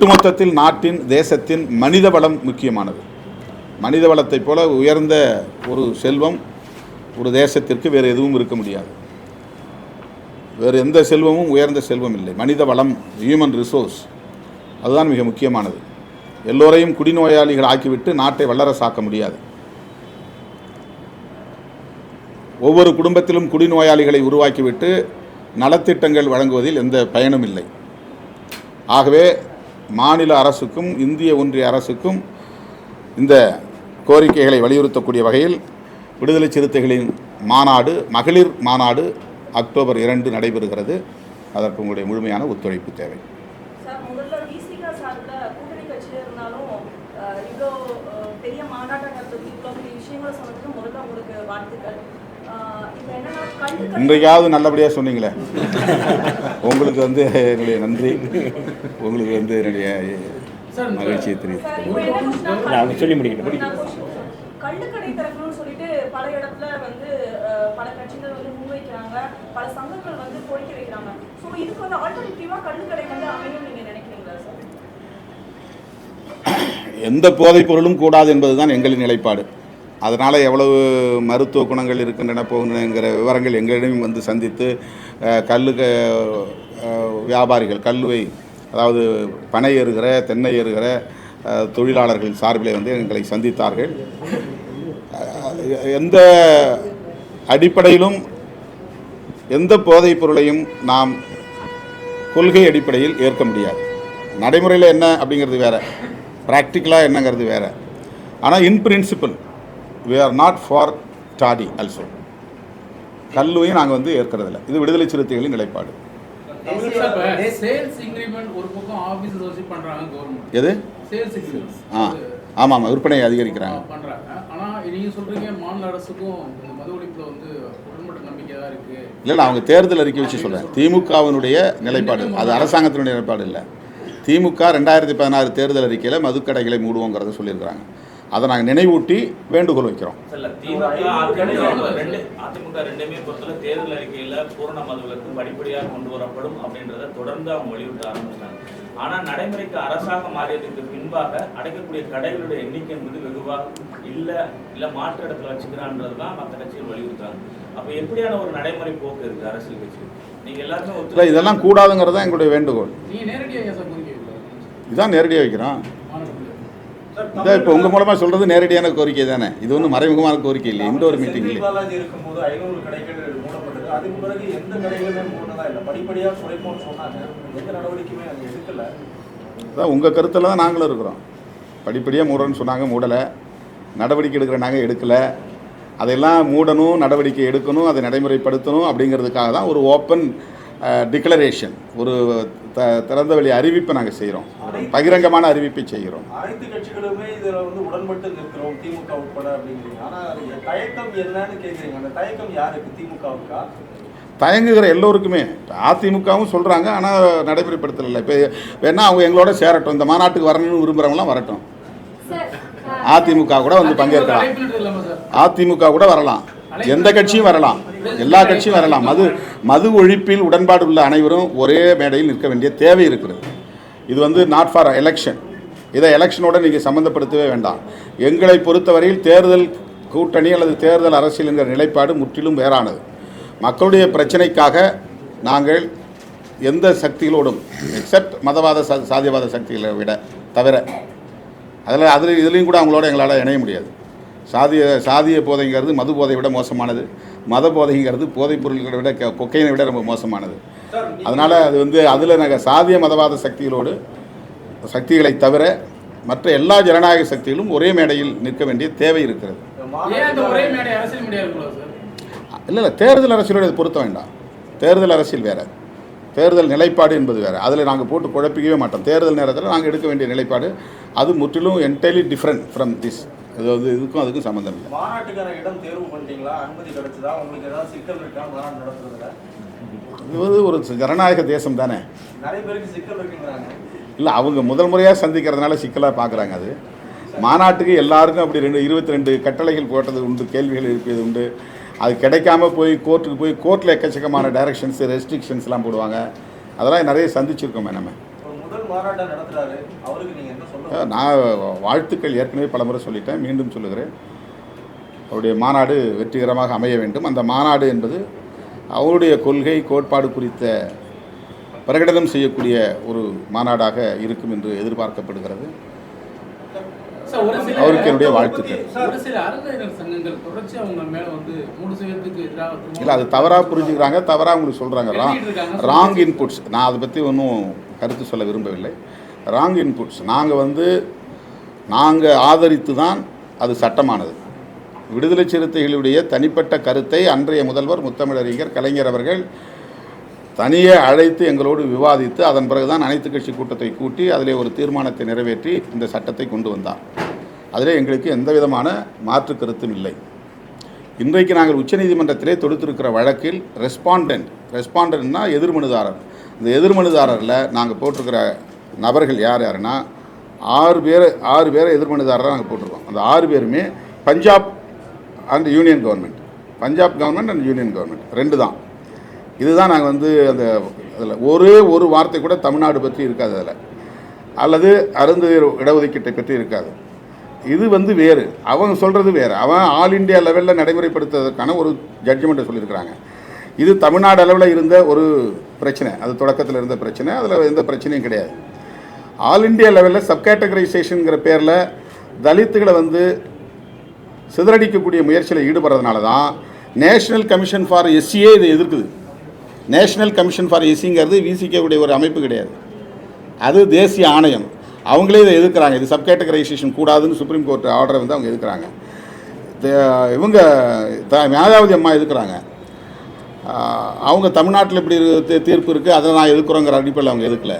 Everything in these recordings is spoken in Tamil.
ஒட்டுமொத்தத்தில் நாட்டின் தேசத்தின் மனித வளம் முக்கியமானது. மனித வளத்தைப் போல உயர்ந்த ஒரு செல்வம் ஒரு தேசத்திற்கு வேறு எதுவும் இருக்க முடியாது. வேறு எந்த செல்வமும் உயர்ந்த செல்வம் இல்லை. மனித வளம் ஹியூமன் ரிசோர்ஸ் அதுதான் மிக முக்கியமானது. எல்லோரையும் குடிநோயாளிகள் ஆக்கிவிட்டு நாட்டை வல்லரசாக்க முடியாது. ஒவ்வொரு குடும்பத்திலும் குடிநோயாளிகளை உருவாக்கிவிட்டு நலத்திட்டங்கள் வழங்குவதில் எந்த பயனும் இல்லை. ஆகவே மாநில அரசுக்கும் இந்திய ஒன்றிய அரசுக்கும் இந்த கோரிக்கைகளை வலியுறுத்தக்கூடிய வகையில் விடுதலை சிறுத்தைகளின் மாநாடு மகளிர் மாநாடு அக்டோபர் இரண்டு நடைபெறுகிறது. அதற்கு உங்களுடைய முழுமையான ஒத்துழைப்பு தேவை. பெரிய மாநாட்டை நடத்தி இவ்வளோ பெரிய விஷயங்களை சொன்னதுக்கு முதல்ல உங்களுக்கு வாழ்த்துக்கள். இன்றைக்காவது நல்லபடியாக சொன்னீங்களே. உங்களுக்கு வந்து என்னுடைய நன்றி. உங்களுக்கு வந்து என்னுடைய மகிழ்ச்சியை அவங்க சொல்லி முடிக்கட்டும். நான் question சொல்றேன். கள்ளுக்கடை திறக்கணும்னு சொல்லிட்டு பல இடத்துல வந்து அஹ், பல கட்சிகள் வந்து முன்வைக்கிறாங்க. பல சங்கங்கள் வந்து கோரிக்கை வைக்கிறாங்க. ஸோ இதுக்கு வந்து ஆல்டர்னேட்டிவா கள்ளுக்கடை வந்து அமையும் நீங்க நினைக்கிறீங்களா சார்? எந்த போதைப் பொருளும் கூடாது என்பதுதான் எங்களின் நிலைப்பாடு. அதனால் எவ்வளவு மருத்துவ குணங்கள் இருக்கின்றன போகின்றனங்கிற விவரங்கள் எங்களிடம் வந்து சந்தித்து கல் வியாபாரிகள் கல்லுவை அதாவது பனை ஏறுகிற தென்னை ஏறுகிற தொழிலாளர்கள் சார்பிலே வந்து எங்களை சந்தித்தார்கள். எந்த அடிப்படையிலும் எந்த போதைப் பொருளையும் நாம் கொள்கை அடிப்படையில் ஏற்க முடியாது. நடைமுறையில் என்ன அப்படிங்கிறது வேறு. ப்ராக்டிக்கலாக என்னங்கிறது வேறு. ஆனால் in principle we are not for daddy also கல்லுவையும் நாங்கள் வந்து ஏற்கிறதில்ல. இது விடுதலை சிறுத்தைகளின் நிலைப்பாடு. எது? ஆ ஆமாம் ஆமாம் விற்பனையை அதிகரிக்கிறாங்க. இல்லை அவங்க தேர்தல் அறிக்கை வச்சு சொல்கிறேன் திமுகவினுடைய நிலைப்பாடு. அது அரசாங்கத்தினுடைய நிலைப்பாடு இல்லை. திமுக ரெண்டாயிரத்தி பதினாறு தேர்தல் அறிக்கையில் மதுக்கடைகளை மூடுவோங்கிறத சொல்லியிருக்கிறாங்க. அதை நாங்கள் நினைவூட்டி வேண்டுகோள் வைக்கிறோம். தேர்தல் அறிக்கையில பூரண மதுவிலக்கு படிப்படியாக கொண்டு வரப்படும் அப்படின்றத தொடர்ந்து அவங்க வலியுறுத்த ஆரம்பிச்சாங்க ஆனா நடைமுறைக்கு அரசாங்கம் மாறியதுக்கு பின்பாக அடைக்கக்கூடிய கடைகளுடைய எண்ணிக்கை என்பது வெகுவாக இல்ல இல்ல மாற்று இடத்துல வச்சுக்கிறான்றது தான் மற்ற கட்சிகள் வலியுறுத்துறாங்க. அப்ப எப்படியான ஒரு நடைமுறை போக்கு இருக்கு அரசியல் கட்சி நீங்க எல்லாருமே இதெல்லாம் கூடாதுங்கிறது தான் எங்களுடைய வேண்டுகோள். நீங்க நேரடியாக? இதான் நேரடியாக மாநிலத்துல இதான் இப்போ உங்கள் மூலமாக சொல்கிறது நேரடியான கோரிக்கை தானே? இது ஒன்றும் மறைமுகமான கோரிக்கை இல்லை ஒரு மீட்டிங் இல்லை. அதான் உங்கள் கருத்தில் தான் நாங்களும் இருக்கிறோம். படிப்படியாக மூடணும்னு சொன்னாங்க மூடலை. நடவடிக்கை எடுக்கிற நாங்கள் எடுக்கலை. அதெல்லாம் மூடணும் நடவடிக்கை எடுக்கணும் அதை நடைமுறைப்படுத்தணும் அப்படிங்கிறதுக்காக தான் ஒரு ஓப்பன் டிக்ளரேஷன் ஒரு த திறந்த வெளி அறிவிப்பை நாங்கள் செய்கிறோம் பகிரங்கமான அறிவிப்பை செய்கிறோம் அனைத்து கட்சிகளுமே இதுல வந்து உடன்பட்டு நிற்கிறோம் திமுக உட்பட அப்படிங்கிறீங்க ஆனா அது தயக்கம் என்னன்னு கேக்குறீங்க அந்த தயக்கம் யாருக்கு திமுகவுக்கா தயங்குகிற எல்லோருக்குமே இப்ப அதிமுகவும் சொல்கிறாங்க ஆனால் நடைமுறைப்படுத்தலை இப்போ வேணா அவங்க எங்களோட சேரட்டும் இந்த மாநாட்டுக்கு வரணும்னு விரும்புகிறவங்களாம் வரட்டும் அதிமுக கூட வந்து பங்கேற்கலாம் அழைப்பு இல்லாம சார் அதிமுக கூட வரலாம் எந்த கட்சியும் வரலாம் எல்லா கட்சியும் வரலாம். மது மது ஒழிப்பில் உடன்பாடு உள்ள அனைவரும் ஒரே மேடையில் நிற்க வேண்டிய தேவை இருக்கிறது. இது வந்து நாட் ஃபார் எலெக்ஷன் இதை எலெக்ஷனோட நீங்கள் சம்மந்தப்படுத்தவே வேண்டாம். எங்களை பொறுத்தவரையில் தேர்தல் கூட்டணி அல்லது தேர்தல் அரசியல் என்கிற நிலைப்பாடு முற்றிலும் வேறானது. மக்களுடைய பிரச்சனைக்காக நாங்கள் எந்த சக்திகளோடும் எக்ஸப்ட் மதவாத சாதியவாத சக்திகளை விட தவிர அதில் அதில் இதுலேயும் கூட அவங்களோட எங்களால் இணைய முடியாது. சாதிய சாதிய போதைங்கிறது மது போதை விட மோசமானது. மத போதைங்கிறது போதைப் பொருட்களை விட க- கொக்கைனை விட ரொம்ப மோசமானது. அதனால் அது வந்து அதில் நாங்கள் சாதிய மதவாத சக்திகளோடு சக்திகளை தவிர மற்ற எல்லா ஜனநாயக சக்திகளும் ஒரே மேடையில் நிற்க வேண்டிய தேவை இருக்கிறது. இல்லை இல்லை தேர்தல் அரசியலோட இது பொருத்த வேண்டாம். தேர்தல் அரசியல் வேறு. தேர்தல் நிலைப்பாடு என்பது வேறு. அதில் நாங்கள் போட்டு குழப்பிக்கவே மாட்டோம். தேர்தல் நேரத்தில் நாங்கள் எடுக்க வேண்டிய நிலைப்பாடு அது முற்றிலும் என்டையலி டிஃப்ரெண்ட் ஃப்ரம் திஸ் இது வந்து இதுக்கும் அதுக்கும் சம்மந்தம் இல்லை. மாநாட்டுக்கான இடம் தேர்வு பண்ணிட்டீங்களா? அனுமதி கிடைச்சதா? உங்களுக்கு ஏதாவது சிக்கல் இருக்கா? மாநாடு நடத்துறதுல? இது வந்து ஒரு ஜனநாயக தேசம் தானே? நிறைய பேருக்கு சிக்கல் இருக்குங்கிறாங்க இல்லை அவங்க முதல் முறையாக சந்திக்கிறதுனால சிக்கலாக பார்க்குறாங்க அது. மாநாட்டுக்கு எல்லாருக்கும் அப்படி ரெண்டு இருபத்தி ரெண்டு கட்டளைகள் போட்டது உண்டு கேள்விகள் எழுப்பியது உண்டு. அது கிடைக்காம போய் கோர்ட்டுக்கு போய் கோர்ட்டில் எக்கச்சக்கமான டைரக்ஷன்ஸ் ரெஸ்ட்ரிக்ஷன்ஸ்லாம் போடுவாங்க. அதெல்லாம் நிறைய சந்திச்சிருக்கோமே நம்ம. நடத்துறாரு. அவருக்கு என்ன நான் வாழ்த்துக்கள் ஏற்கனவே பலமுறை சொல்லிட்டேன். மீண்டும் சொல்லுகிறேன். அவருடைய மாநாடு வெற்றிகரமாக அமைய வேண்டும். அந்த மாநாடு என்பது அவருடைய கொள்கை கோட்பாடு குறித்த பிரகடனம் செய்யக்கூடிய ஒரு மாநாடாக இருக்கும் என்று எதிர்பார்க்கப்படுகிறது. அவருக்கு என்னுடைய வாழ்த்துக்கள். இல்லை அது தவறாக புரிஞ்சுக்கிறாங்க. தவறாக உங்களுக்கு சொல்கிறாங்க. ராங் இன்புட்ஸ் நான் அதை பற்றி ஒன்றும் கருத்து சொல்ல விரும்பவில்லை. ராங் இன்புட்ஸ் நாங்கள் வந்து நாங்கள் ஆதரித்து தான் அது சட்டமானது. விடுதலை சிறுத்தைகளுடைய தனிப்பட்ட கருத்தை அன்றைய முதல்வர் முத்தமிழறிஞர் கலைஞர் அவர்கள் தனியே அழைத்து எங்களோடு விவாதித்து அதன் பிறகுதான் அனைத்து கட்சி கூட்டத்தை கூட்டி அதிலே ஒரு தீர்மானத்தை நிறைவேற்றி இந்த சட்டத்தை கொண்டு வந்தார். அதிலே எங்களுக்கு எந்த விதமான மாற்று கருத்தும் இல்லை. இன்றைக்கு நாங்கள் உச்சநீதிமன்றத்திலே தொடுத்திருக்கிற வழக்கில் ரெஸ்பாண்டன்ட் ரெஸ்பாண்டன்ட்னா எதிர்மனுதாரர். இந்த எதிர்மனுதாரரில் நாங்கள் போட்டிருக்கிற நபர்கள் யார் யாருன்னா ஆறு பேர் ஆறு பேரை எதிர்மனுதாரராக நாங்கள் போட்டிருக்கோம். அந்த ஆறு பேருமே Punjab and union government Punjab government and union government ரெண்டு தான். இதுதான் நாங்கள் வந்து அந்த அதில் ஒரே ஒரு வார்த்தை கூட தமிழ்நாடு பற்றி இருக்காது அதில். அல்லது அருந்ததியர் இடஒதுக்கீட்டை பற்றி இருக்காது. இது வந்து வேறு. அவங்க சொல்கிறது வேறு. அவன் ஆல் இந்தியா லெவலில் நடைமுறைப்படுத்துவதற்கான ஒரு ஜட்ஜ்மெண்ட்டை சொல்லியிருக்கிறாங்க. இது தமிழ்நாடு அளவில் இருந்த ஒரு பிரச்சனை. அது தொடக்கத்தில் இருந்த பிரச்சனை. அதில் எந்த பிரச்சனையும் கிடையாது. ஆல் இந்தியா லெவலில் சப்கேட்டகரைசேஷனுங்கிற பேரில் தலித்துகளை வந்து சிதறடிக்கக்கூடிய முயற்சியில் ஈடுபடுறதுனால தான் நேஷனல் கமிஷன் ஃபார் எஸ்சியே இதை எதிர்க்குது. நேஷனல் கமிஷன் ஃபார் எஸ்சிங்கிறது விசிக்கக்கூடிய ஒரு அமைப்பு கிடையாது. அது தேசிய ஆணையம். அவங்களே இதை எதிர்க்கிறாங்க. இது சப்கேட்டகரைசேஷன் கூடாதுன்னு சுப்ரீம் கோர்ட் ஆர்டரை வந்து அவங்க எதிர்க்கிறாங்க. இவங்க த- மாயாவதி அம்மா எதிர்க்கிறாங்க. அவங்க தமிழ்நாட்டில் இப்படி ஒரு தீர்ப்பு இருக்குது அதை நான் எதிர்க்கிறோங்கிற அடிப்படையில் அவங்க எதிர்க்கல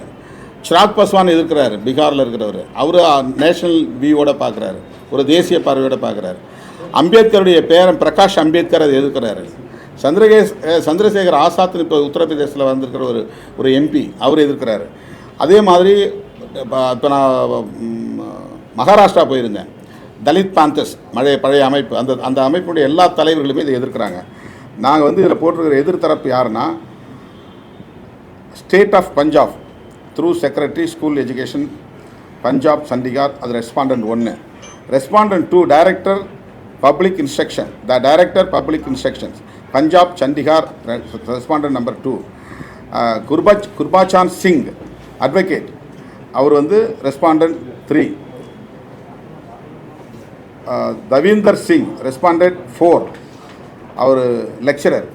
சிராக் பஸ்வான் எதிர்க்கிறாரு பீகாரில் இருக்கிறவர். அவர் நேஷனல் வியூவோட பார்க்குறாரு ஒரு தேசிய பார்வையோட பார்க்குறாரு அம்பேத்கருடைய பேரன் பிரகாஷ் அம்பேத்கர் அதை எதிர்க்கிறாரு. சந்திரகேஸ் சந்திரசேகர் ஆசாத்னு இப்போ உத்தரப்பிரதேசத்தில் வந்திருக்கிற ஒரு ஒரு எம்பி அவர் எதிர்க்கிறாரு. அதே மாதிரி இப்போ நான் மகாராஷ்டிரா போயிருந்தேன். தலித் பாந்தஸ் பழைய பழைய அமைப்பு. அந்த அந்த அமைப்புடைய எல்லா தலைவர்களுமே இதை எதிர்க்கிறாங்க. நாங்கள் வந்து இதில் போட்டிருக்கிற எதிர்த்தரப்பு யாருன்னா state of Punjab through secretary school education Punjab Chandigarh அது ரெஸ்பாண்டன்ட் ஒன்று respondent two director public instruction the director public instructions Punjab Chandigarh respondent number two Gurbach Gurbachan Singh advocate அவர் வந்து respondent three Davinder Singh respondent four அவர் lecturer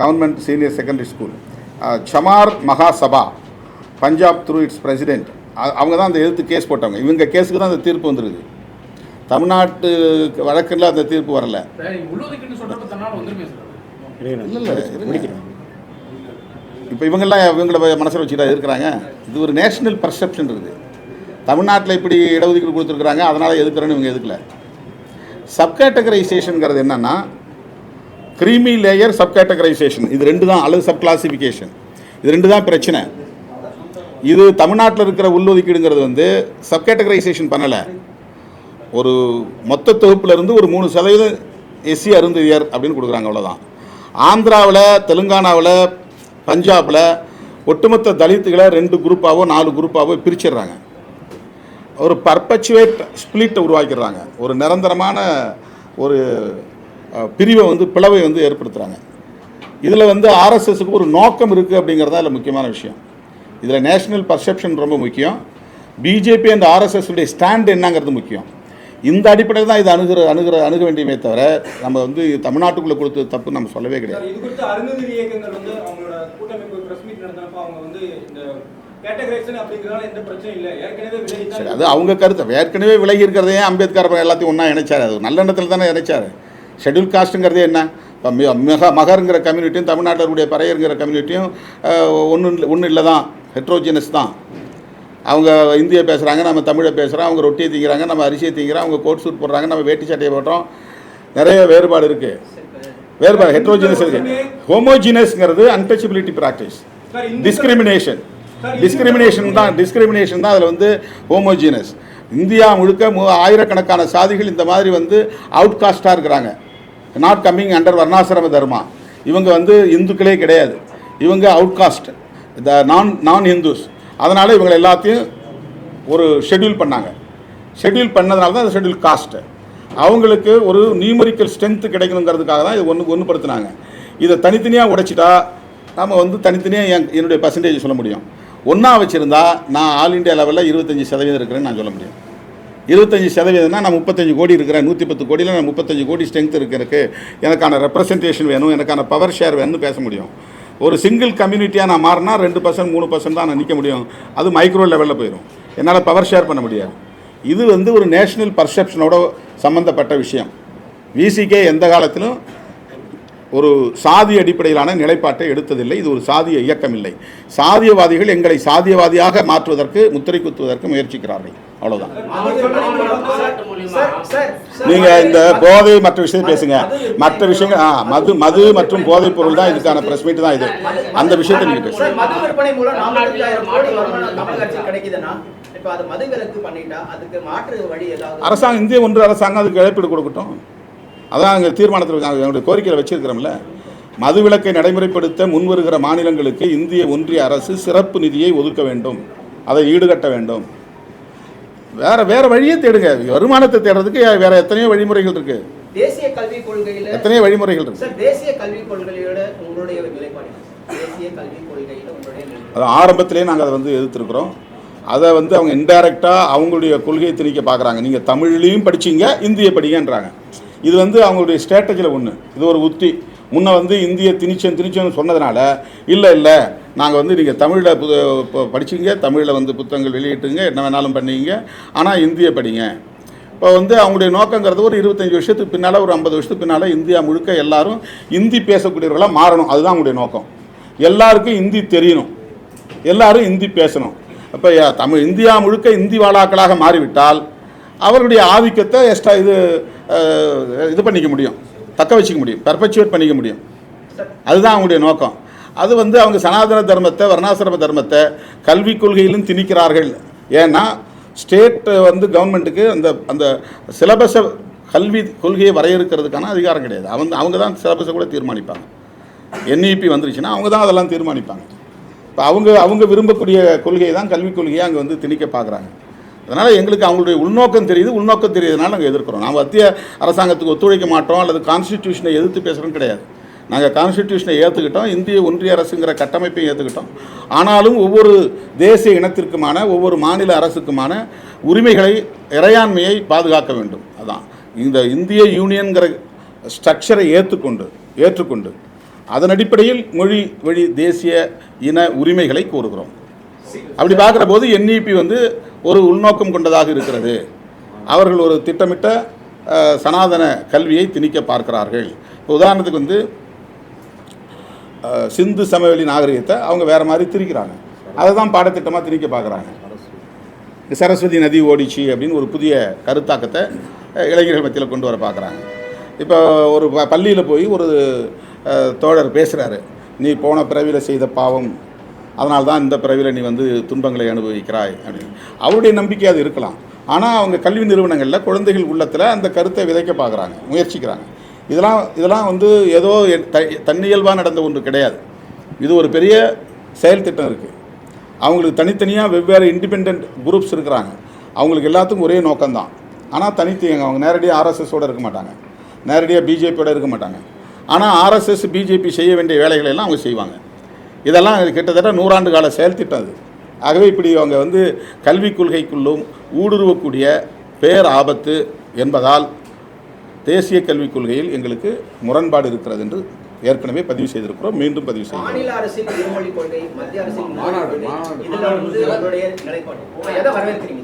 government senior secondary school Chamar Mahasabha Punjab through its president அவங்க தான் அந்த எதிர்த்து கேஸ் போட்டவங்க. இவங்க கேஸுக்கு தான் அந்த தீர்ப்பு வந்துருக்கு தமிழ்நாட்டு வழக்கில் அந்த தீர்ப்பு வரல. இல்லை இல்லை. இப்போ இவங்கெல்லாம் இவங்கள மனசில் வச்சுக்கிட்டா இருக்கிறாங்க. இது ஒரு நேஷனல் பர்செப்ஷன் இருக்குது. தமிழ்நாட்டில் இப்படி இடஒதுக்கீடு கொடுத்துருக்குறாங்க. அதனால் எதுக்குறேன்னு இவங்க எதுக்கல. சப்கேட்டகரைசேஷனுங்கிறது என்னென்னா க்ரீமி லேயர் சப்கேட்டகரைசேஷன் இது ரெண்டு தான் அல்லது சப் கிளாசிஃபிகேஷன் இது ரெண்டு தான் பிரச்சனை. இது தமிழ்நாட்டில் இருக்கிற உள்ஒதுக்கீடுங்கிறது வந்து சப்கேட்டகரைசேஷன் பண்ணலை. ஒரு மொத்த தொகுப்பிலிருந்து ஒரு மூணு சதவீதம் எஸ்சி அருந்ததியர் அப்படின்னு கொடுக்குறாங்க அவ்வளோதான் ஆந்திராவில் தெலுங்கானாவில் பஞ்சாபில் ஒட்டுமொத்த தலித்துகளை ரெண்டு குரூப்பாகவோ நாலு குரூப்பாகவோ பிரிச்சிடுறாங்க. ஒரு பர்பச்சுவேட் ஸ்பிளிட்டை உருவாக்கிடுறாங்க. ஒரு நிரந்தரமான ஒரு பிரிவை வந்து பிளவை வந்து ஏற்படுத்துகிறாங்க இதில் வந்து ஆர்எஸ்எஸ்க்கு ஒரு நோக்கம் இருக்குது அப்படிங்கிறது அதில் முக்கியமான விஷயம். இதில் நேஷனல் பர்செப்ஷன் ரொம்ப முக்கியம். பிஜேபி அண்ட் ஆர்எஸ்எஸ் உடைய ஸ்டாண்ட் என்னங்கிறது முக்கியம். இந்த அடிப்படையில் தான் இது அணுகிற அணுகிற அணுக வேண்டியமே தவிர நம்ம வந்து தமிழ்நாட்டுக்குள்ளே கொடுத்தது தப்பு நம்ம சொல்லவே கிடையாது. சார், அது அவங்க கருத்து. ஏற்கனவே விலகி இருக்கிறதையே அம்பேத்கர் எல்லாத்தையும் ஒன்றா இணைச்சார். அது நல்ல எண்ணத்தில் தானே இணைச்சார். ஷெட்யூல் காஸ்ட்டுங்கிறது என்ன? இப்போ மிக மகருங்கிற கம்யூனிட்டியும் தமிழ்நாட்டிலுடைய பறையருங்கிற கம்யூனிட்டியும் ஒன்றும் இல்லை ஒன்றும் இல்லை தான். ஹெட்ரோஜினஸ் தான். அவங்க இந்தியை பேசுகிறாங்க நம்ம தமிழை பேசுகிறோம் அவங்க ரொட்டியை திங்கிறாங்க நம்ம அரிசியை திங்கிறோம் அவங்க கோட் சூட் போடுறாங்க நம்ம வேட்டி சட்டையை போடுறோம். நிறைய வேறுபாடு இருக்குது வேறுபாடு ஹெட்ரோஜினஸ் இருக்குது ஹோமோஜினஸ்ங்கிறது அன்டச்சபிலிட்டி ப்ராக்டிஸ் டிஸ்கிரிமினேஷன் டிஸ்கிரிமினேஷன் தான் டிஸ்கிரிமினேஷன் தான் அதில் வந்து ஹோமோஜீனஸ் இந்தியா முழுக்க மு ஆயிரக்கணக்கான சாதிகள் இந்த மாதிரி வந்து அவுட்காஸ்டாக இருக்கிறாங்க. நாட் கம்மிங் அண்டர் வர்ணாசிரம தர்மா இவங்க வந்து இந்துக்களே கிடையாது. இவங்க அவுட்காஸ்ட் த நான் நான் ஹிந்துஸ் அதனால் இவங்க எல்லாத்தையும் ஒரு ஷெட்யூல் பண்ணாங்க. ஷெட்யூல் பண்ணதுனால தான் ஷெட்யூல் காஸ்ட்டு அவங்களுக்கு ஒரு நியூமரிக்கல் ஸ்ட்ரென்த்து கிடைக்கணுங்கிறதுக்காக தான் இது ஒன்று ஒன்றுபடுத்தினாங்க இதை தனித்தனியாக உடைச்சிட்டா நம்ம வந்து தனித்தனியாக என் என்னுடைய பர்சன்டேஜ் சொல்ல முடியும். ஒன்றா வச்சுருந்தா நான் ஆல் இந்தியா லெவலில் இருபத்தஞ்சி சதவீதம் இருக்கிறேன்னு நான் சொல்ல முடியும். இருபத்தஞ்சி சதவீதம்னா நான் முப்பத்தஞ்சு கோடி இருக்கிறேன் நூற்றி பத்து கோடியில் நான் முப்பத்தஞ்சு கோடி ஸ்ட்ரென்த் இருக்கிறதுக்கு எனக்கான ரெப்ரசன்டேஷன் வேணும் எனக்கான பவர் ஷேர் வேணும்னு பேச முடியும். ஒரு சிங்கிள் கம்யூனிட்டியாக நான் மாறினா ரெண்டு பர்சன்ட் மூணு பர்சன்ட் தான் நான் நிற்க முடியும். அது மைக்ரோ லெவலில் போயிடும் என்னால் பவர் ஷேர் பண்ண முடியாது. இது வந்து ஒரு நேஷனல் பர்செப்ஷனோட சம்மந்தப்பட்ட விஷயம். விசிகே எந்த காலத்திலும் ஒரு சாதி அடிப்படையிலான நிலைப்பாட்டை எடுத்ததில்லை. இது ஒரு சாதிய இயக்கம் இல்லை சாதியவாதிகள் எங்களை சாதியவாதியாக மாற்றுவதற்கு முத்திரை குத்துவதற்கு முயற்சிக்கிறார்கள். அவ்வளவுதான். நீங்க இந்த போதை மற்ற விஷயம் பேசுங்க. மற்ற விஷயங்கள் ஆ, மது மது மற்றும் போதைப் பொருள் தான் இதுக்கான பிரஸ் மீட் தான் இது. அந்த விஷயத்தை நீங்க பேசுங்க. அரசாங்கம் இந்திய ஒன்று அரசாங்கம் அதுக்கு இழப்பீடு கொடுக்கட்டும். அதான் அங்கே தீர்மானத்தில் எங்களுடைய கோரிக்கையில் வச்சிருக்கிறோம்ல. மதுவிலக்கை நடைமுறைப்படுத்த முன்வருகிற மாநிலங்களுக்கு இந்திய ஒன்றிய அரசு சிறப்பு நிதியை ஒதுக்க வேண்டும். அதை ஈடுகட்ட வேண்டும். வேற வேற வழியே தேடுங்க. வருமானத்தை தேடுறதுக்கு வேற எத்தனையோ வழிமுறைகள் இருக்கு. தேசிய கல்விக் கொள்கையில எத்தனையோ வழிமுறைகள் இருக்கு. தேசிய கல்விக் கொள்கையோட உங்களுடைய நிலைப்பாடு என்ன? தேசிய கல்விக் கொள்கையில உங்களுடைய நிலைப்பாடு. அது ஆரம்பத்திலே நாங்கள் அதை வந்து எதிர்த்திருக்கிறோம். அதை வந்து அவங்க இன்டைரக்டாக அவங்களுடைய கொள்கையை திணிக்க பார்க்குறாங்க நீங்கள் தமிழ்லையும் படிச்சீங்க இந்திய படிங்கன்றாங்க. இது வந்து அவங்களுடைய ஸ்ட்ராட்டஜியில் ஒன்று இது ஒரு உத்தி. முன்ன வந்து இந்திய திணிச்சம் திணிச்சம்னு சொன்னதுனால இல்லை இல்லை நாங்கள் வந்து நீங்கள் தமிழில் புது இப்போ படிச்சீங்க தமிழில் வந்து புத்தகங்கள் வெளியிட்டுங்க என்ன வேணாலும் பண்ணிங்க ஆனால் இந்திய படிங்க. இப்போ வந்து அவங்களுடைய நோக்கங்கிறது ஒரு இருபத்தஞ்சி வருஷத்துக்கு பின்னால் ஒரு ஐம்பது வருஷத்துக்கு பின்னால் இந்தியா முழுக்க எல்லாரும் இந்தி பேசக்கூடியவர்களாக மாறணும். அதுதான் அவங்களுடைய நோக்கம். எல்லாருக்கும் இந்தி தெரியணும். எல்லாரும் இந்தி பேசணும். அப்போ தமிழ் இந்தியா முழுக்க இந்தி வாழாக்களாக மாறிவிட்டால் அவர்களுடைய ஆதிக்கத்தை எக்ஸ்ட்ரா இது இது பண்ணிக்க முடியும். தக்க வச்சுக்க முடியும். பெர்பச்சுவேட் பண்ணிக்க முடியும். அதுதான் அவங்களுடைய நோக்கம். அது வந்து அவங்க சனாதன தர்மத்தை வர்ணாசிரம தர்மத்தை கல்விக் கொள்கையிலும் திணிக்கிறார்கள். ஏன்னா ஸ்டேட் வந்து கவர்மெண்ட்டுக்கு அந்த அந்த சிலபஸை கல்வி கொள்கையை வரையறுக்கிறதுக்கான அதிகாரம் கிடையாது. அவங்க அவங்க தான் சிலபஸை கூட தீர்மானிப்பாங்க. என்இபி வந்துருச்சுன்னா அவங்க தான் அதெல்லாம் தீர்மானிப்பாங்க. இப்போ அவங்க அவங்க விரும்பக்கூடிய கொள்கையை தான் கல்விக் கொள்கையை அங்கே வந்து திணிக்க பார்க்குறாங்க. அதனால் எங்களுக்கு அவங்களுடைய உள்நோக்கம் தெரியுது உள்நோக்கம் தெரியுதுனால நாங்கள் எதிர்க்கிறோம். நாம் மத்திய அரசாங்கத்துக்கு ஒத்துழைக்க மாட்டோம் அல்லது கான்ஸ்டிடியூஷனை எதிர்த்து பேசுகிறோம் கிடையாது. நாங்கள் கான்ஸ்டிடியூஷனை ஏற்றுக்கிட்டோம் இந்திய ஒன்றிய அரசுங்கிற கட்டமைப்பையும் ஏற்றுக்கிட்டோம் ஆனாலும் ஒவ்வொரு தேசிய இனத்திற்குமான ஒவ்வொரு மாநில அரசுக்குமான உரிமைகளை இறையாண்மையை பாதுகாக்க வேண்டும். அதான். இந்த இந்திய யூனியன்கிற ஸ்ட்ரக்சரை ஏற்றுக்கொண்டு ஏற்றுக்கொண்டு அதன் அடிப்படையில் மொழி வழி தேசிய இன உரிமைகளை கோருகிறோம். அப்படி பார்க்குற போது என்இபி வந்து ஒரு உள்நோக்கம் கொண்டதாக இருக்கிறது. அவர்கள் ஒரு திட்டமிட்ட சனாதன கல்வியை திணிக்க பார்க்கிறார்கள். இப்போ உதாரணத்துக்கு வந்து சிந்து சமவெளி நாகரிகத்தை அவங்க வேற மாதிரி திரிக்கிறாங்க. அதை தான் பாடத்திட்டமாக திணிக்க பார்க்குறாங்க. சரஸ்வதி நதி ஓடிச்சு அப்படின்னு ஒரு புதிய கருத்தாக்கத்தை இளைஞர்கள் மத்தியில் கொண்டு வர பார்க்குறாங்க. இப்போ ஒரு பள்ளியில் போய் ஒரு தோழர் பேசுகிறாரு நீ போன பிறவியில் செய்த பாவம் அதனால் தான் இந்த பிறவியில் நீ வந்து துன்பங்களை அனுபவிக்கிறாய் அப்படின்னு. அவருடைய நம்பிக்கை அது இருக்கலாம். ஆனால் அவங்க கல்வி நிறுவனங்களில் குழந்தைகள் உள்ளத்தில் அந்த கருத்தை விதைக்க பார்க்குறாங்க முயற்சிக்கிறாங்க. இதெல்லாம் இதெல்லாம் வந்து ஏதோ எ- தன்னியல்பாக நடந்த ஒன்று கிடையாது. இது ஒரு பெரிய செயல் திட்டம் இருக்குது அவங்களுக்கு தனித்தனியாக வெவ்வேறு இண்டிபெண்ட் குரூப்ஸ் இருக்கிறாங்க. அவங்களுக்கு எல்லாத்துக்கும் ஒரே நோக்கம்தான். ஆனால் தனித்து அவங்க நேரடியாக ஆர்எஸ்எஸோடு இருக்க மாட்டாங்க. நேரடியாக பிஜேபியோட இருக்க மாட்டாங்க. ஆனால் ஆர்எஸ்எஸ் பிஜேபி செய்ய வேண்டிய வேலைகளை எல்லாம் அவங்க செய்வாங்க. இதெல்லாம் கிட்டத்தட்ட நூறாண்டு கால செயல் திட்டம் அது. ஆகவே இப்படி அவங்க வந்து கல்விக் கொள்கைக்குள்ளும் ஊடுருவக்கூடிய பேர் ஆபத்து என்பதால் தேசிய கல்விக் கொள்கையில் எங்களுக்கு முரண்பாடு இருக்கிறது என்று ஏற்கனவே பதிவு செய்திருக்கிறோம். மீண்டும் பதிவு செய்கிறோம். மாநில அரசின் இருமொழி கொள்கை மத்திய அரசின் இதுல வந்து நிலைப்பாடு. எதை வரவேற்கிறீங்க?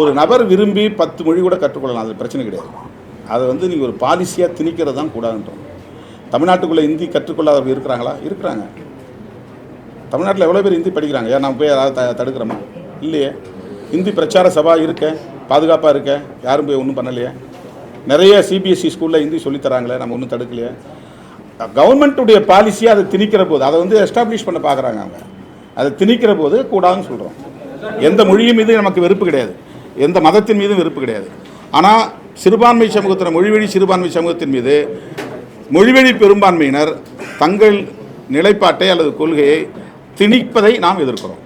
ஒரு நபர் விரும்பி பத்து மொழி கூட கற்றுக்கொள்ளலாம் அது பிரச்சனை கிடையாது. அதை வந்து நீங்கள் ஒரு பாலிசியாக திணிக்கிறது தான் கூடாதுன்றோம். தமிழ்நாட்டுக்குள்ளே இந்தி கற்றுக்கொள்ளாதவர்கள் இருக்கிறாங்களா? இருக்கிறாங்க. தமிழ்நாட்டில் எவ்வளோ பேர் இந்தி படிக்கிறாங்க? ஏன் நம்ம போய் யாராவது த தடுக்கிறோமா? இல்லையே. இந்தி பிரச்சார சபா இருக்கேன் பாதுகாப்பாக இருக்க யாரும் போய் ஒன்றும் பண்ணலையே. நிறைய சிபிஎஸ்சி ஸ்கூலில் ஹிந்தி சொல்லித் தராங்களே நம்ம ஒன்றும் தடுக்கலையே. கவர்மெண்ட்டுடைய பாலிசியை அதை திணிக்கிற போது அதை வந்து எஸ்டாப்ளிஷ் பண்ண பார்க்குறாங்க அவங்க. அதை திணிக்கிற போது கூடாதுன்னு சொல்கிறோம் எந்த மொழியின் மீது நமக்கு வெறுப்பு கிடையாது. எந்த மதத்தின் மீதும் வெறுப்பு கிடையாது. ஆனால் சிறுபான்மை சமூகத்தின் மொழிவழி சிறுபான்மை சமூகத்தின் மீது மொழிவழி பெரும்பான்மையினர் தங்கள் நிலைப்பாட்டை அல்லது கொள்கையை திணிப்பதை நாம் எதிர்க்கிறோம்.